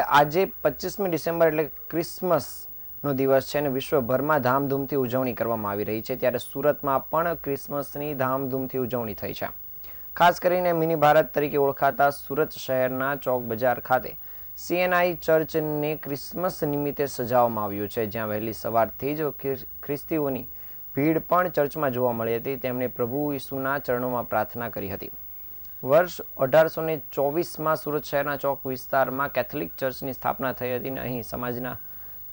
આજે પચીસમી ડિસેમ્બર એટલે ક્રિસમસનો દિવસ છે અને વિશ્વભરમાં ધામધૂમથી ઉજવણી કરવામાં આવી રહી છે. ત્યારે સુરતમાં પણ ક્રિસમસની ધામધૂમથી ઉજવણી થઈ છે. ખાસ કરીને મિની ભારત તરીકે ઓળખાતા સુરત શહેરના ચોક બજાર ખાતે સીએનઆઈ ચર્ચને ક્રિસમસ નિમિત્તે સજાવવામાં આવ્યું છે. જ્યાં વહેલી સવારથી જ ખ્રિસ્તીઓની ભીડ પણ ચર્ચમાં જોવા મળી હતી. તેમણે પ્રભુ ઈસુના ચરણોમાં પ્રાર્થના કરી હતી. વર્ષ અઢારસો ને ચોવીસમાં સુરત શહેરના ચોક વિસ્તારમાં કેથલિક ચર્ચની સ્થાપના થઈ હતી અને અહીં સમાજના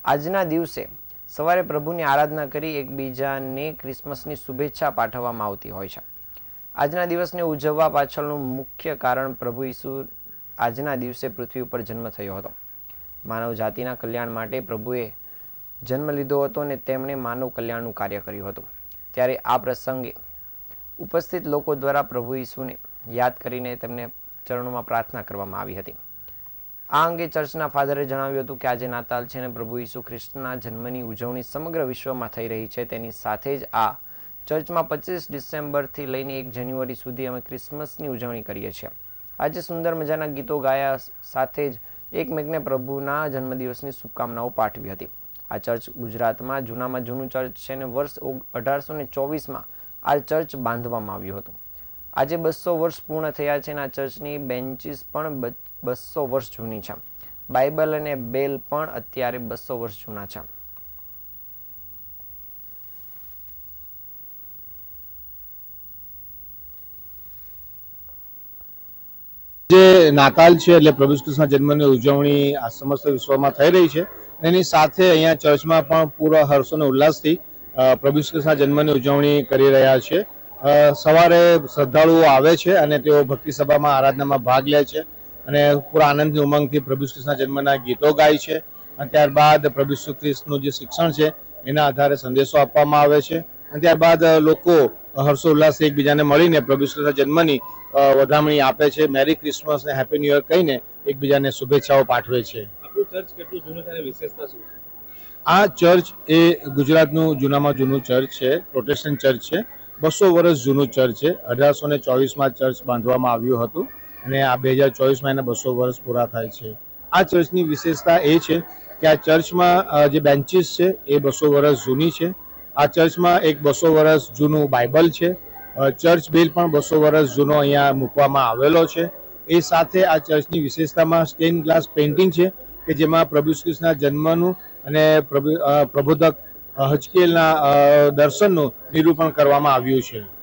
આજના દિવસે સવારે પ્રભુની આરાધના કરી એકબીજાને ક્રિસમસની શુભેચ્છા પાઠવવામાં આવતી હોય છે. આજના દિવસને ઉજવવા પાછળનું મુખ્ય કારણ પ્રભુ ઈસુ આજના દિવસે પૃથ્વી ઉપર જન્મ થયો હતો. માનવ જાતિના કલ્યાણ માટે પ્રભુએ જન્મ લીધો હતો અને તેમણે માનવ કલ્યાણનું કાર્ય કર્યું હતું. ત્યારે આ પ્રસંગે ઉપસ્થિત લોકો દ્વારા પ્રભુ ઈસુને યાદ કરીને તેમને ચરણોમાં પ્રાર્થના કરવામાં આવી હતી. આ અંગે ચર્ચના ફાધરે જણાવ્યું હતું કે આજે નાતાલ છે અને પ્રભુ ઈસુ ખ્રિસ્તના જન્મની ઉજવણી સમગ્ર વિશ્વમાં થઈ રહી છે. તેની સાથે જ આ ચર્ચમાં પચીસ ડિસેમ્બરથી લઈને એક જાન્યુઆરી સુધી અમે ક્રિસમસની ઉજવણી કરીએ છીએ. આજે સુંદર મજાના ગીતો ગાયા સાથે જ એકમેકને પ્રભુના જન્મદિવસની શુભકામનાઓ પાઠવી હતી. આ ચર્ચ ગુજરાતમાં જૂનામાં જૂનું ચર્ચ છે અને વર્ષ અઢારસો ને ચોવીસમાં આ ચર્ચ બાંધવામાં આવ્યું હતું. આજે બસો વર્ષ પૂર્ણ થયા છે અને આ ચર્ચની બેન્ચીસ પણ બસો વર્ષ જૂની છે. બાઇબલ અને બેલ પણ અત્યારે બસો વર્ષ જૂના છે. જે નાતાલ છે એટલે પ્રભુ કૃષ્ણ જન્મની ઉજવણી આ સમસ્ત વિશ્વમાં થઈ રહી છે. એની સાથે અહીંયા ચર્ચમાં પણ પૂરા હર્ષો અને ઉલ્લાસથી પ્રભુ કૃષ્ણ જન્મની ઉજવણી કરી રહ્યા છે. સવારે શ્રદ્ધાળુઓ આવે છે અને તેઓ ભક્તિ સભામાં આરાધનામાં ભાગ લે છે અને પૂરા આનંદની ઉમંગથી પ્રભુ શ્રી જન્મના ગીતો ગાય છે. અને ત્યારબાદ પ્રભુ કૃષ્ણનું જે શિક્ષણ છે એના આધારે સંદેશો આપવામાં આવે છે. અને ત્યારબાદ લોકો હર્ષોલ્લાસથી એકબીજાને મળીને પ્રભુ શ્રી જન્મની વધામણી આપે છે. મેરી ક્રિસમસ ને હેપી ન્યુ યર કહીને એકબીજાને શુભેચ્છાઓ પાઠવે છે? આ ચર્ચ એ ગુજરાતનું જૂનામાં જૂનું ચર્ચ છે પ્રોટેસ્ટન્ટ ચર્ચ છે. બસો વર્ષ જૂનું ચર્ચ છે. અઢારસો ને ચોવીસમાં ચર્ચ બાંધવામાં આવ્યું હતું અને આ બે હજાર ચોવીસમાં એના બસો વર્ષ પૂરા થાય છે. આ ચર્ચની વિશેષતા એ છે કે આ ચર્ચમાં જે બેન્ચીસ છે એ બસો વર્ષ જૂની છે. આ ચર્ચમાં એક બસો વર્ષ જૂનું બાઇબલ છે. ચર્ચ બેલ પણ બસો વર્ષ જૂનો અહીંયા મૂકવામાં આવેલો છે. એ સાથે આ ચર્ચની વિશેષતામાં સ્ટેન ગ્લાસ પેઇન્ટિંગ છે કે જેમાં પ્રભુ શ્રીકૃષ્ણના જન્મનું અને પ્રભુ પ્રબોધક અ, દર્શનનું નિરૂપણ કરવામાં આવ્યું છે.